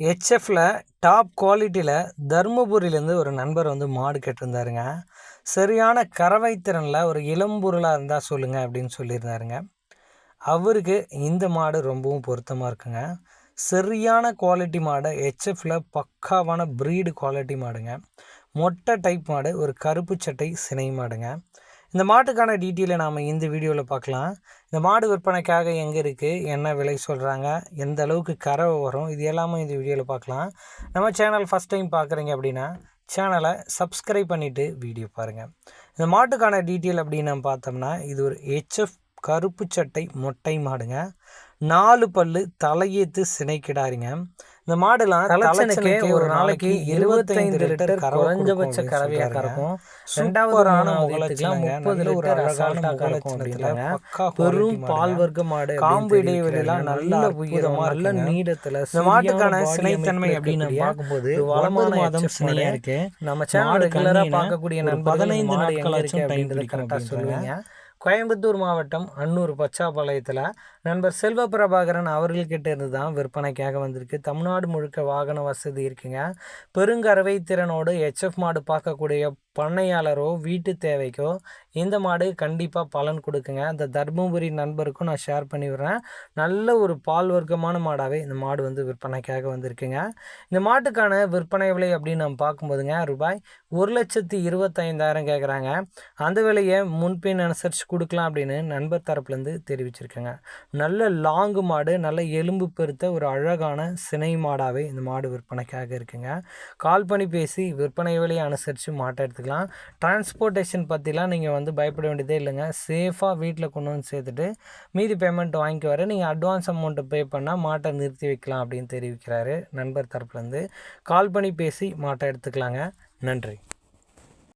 ஹெச்எஃப்ல top குவாலிட்டியில் தருமபுரியிலேருந்து ஒரு நண்பர் வந்து மாடு கேட்டிருந்தாருங்க. சரியான கறவை திறனில் ஒரு இளம்பொருளாக இருந்தால் சொல்லுங்கள் அப்படின்னு சொல்லியிருந்தாருங்க. அவருக்கு இந்த மாடு ரொம்பவும் பொருத்தமாக இருக்குங்க. சரியான குவாலிட்டி மாடு ஹெச்எஃப்ல பக்காவான ப்ரீடு குவாலிட்டி மாடுங்க. மொட்டை டைப் மாடு ஒரு கருப்பு சட்டை சினை மாடுங்க. இந்த மாட்டுக்கான டீட்டெயிலை நாம் இந்த வீடியோவில் பார்க்கலாம். இந்த மாடு விற்பனைக்காக எங்கே இருக்குது என்ன விலை சொல்கிறாங்க எந்த அளவுக்கு கறவை வரும்? இது எல்லாமே இந்த வீடியோவில் பார்க்கலாம். நம்ம சேனல் ஃபஸ்ட் டைம் பார்க்குறீங்க அப்படின்னா சேனலை சப்ஸ்கிரைப் பண்ணிவிட்டு வீடியோ பாருங்கள் இந்த மாட்டுக்கான டீட்டெயில் அப்படின்னு நம்ம பார்த்தோம்னா இது ஒரு ஹெச்எஃப் கருப்பு சட்டை மொட்டை மாடுங்க. நாலு பல்லு தலையேத்து சினைக்கிடாருங்க. இந்த மாடுலாம் தலைச்சனுக்கே ஒரு நாளைக்கு இருபத்தைந்து லிட்டர் குறைஞ்சபட்ச கறவையாக கறக்கும். ரெண்டாவது முகலட்சம் முப்பது ஒரு அழகான முகலட்சணத்துல பெரும் பால் வர்க்க மாடு காம்பு இடைவெளியெல்லாம் நல்ல உயிரமா நல்ல நீடத்துல இந்த மாட்டுக்கான சினைத்தன்மை அப்படின்னு பார்க்கும்போது ஒன்பது மாதம் சினையா இருக்கு. நம்ம சேனல் ரெகுலரா பார்க்கக்கூடிய பதினைந்து நாட்களாச்சும் டைம் கரெக்டாக சொல்லுவீங்க. கோயம்புத்தூர் மாவட்டம் அன்னூர் பச்சாப்பாளையத்தில் நண்பர் செல்வ பிரபாகரன் அவர்கள்கிட்ட இருந்து தான் விற்பனைக்காக வந்திருக்கு. தமிழ்நாடு முழுக்க வாகன வசதி இருக்குங்க. பெருங்கறவை திறனோடு ஹெச்எஃப் மாடு பார்க்கக்கூடிய பண்ணையாளரோ வீட்டு தேவைக்கோ இந்த மாடு கண்டிப்பாக பலன் கொடுக்குங்க. அந்த தர்மபுரி நண்பருக்கும் நான் ஷேர் பண்ணி விடுறேன். நல்ல ஒரு பால் வர்க்கமான மாடாகவே இந்த மாடு வந்து விற்பனைக்காக வந்திருக்குங்க. இந்த மாட்டுக்கான விற்பனை விலை அப்படின்னு நம்ம பார்க்கும்போதுங்க ரூபாய் ஒரு லட்சத்தி இருபத்தைந்தாயிரம் கேட்குறாங்க அந்த விலையை முன்பின் அனுசரித்து கொடுக்கலாம் அப்படின்னு நண்பர் தரப்புலேருந்து தெரிவிச்சிருக்கேங்க. நல்ல லாங்கு மாடு நல்ல எலும்பு பெருத்த ஒரு அழகான சினை மாடாகவே இந்த மாடு விற்பனைக்காக இருக்குங்க. கால் பண்ணி பேசி விற்பனை விலையை அனுசரித்து மாட்டை எடுத்துக்கலாம் டிரான்ஸ்போர்ட்டேஷன் பற்றிலாம் நீங்கள் வந்து பயப்பட வேண்டியதே இல்லைங்க. சேஃபாக வீட்டில் கொண்டு வந்து சேர்த்துட்டு மீதி பேமெண்ட் வாங்கிக்க வர நீங்கள் அட்வான்ஸ் அமௌண்ட்டை பே பண்ணால் மாட்டை நிறுத்தி வைக்கலாம் அப்படின்னு தெரிவிக்கிறாரு நண்பர் தரப்புலேருந்து. கால் பண்ணி பேசி மாட்டை எடுத்துக்கலாங்க. நன்றி.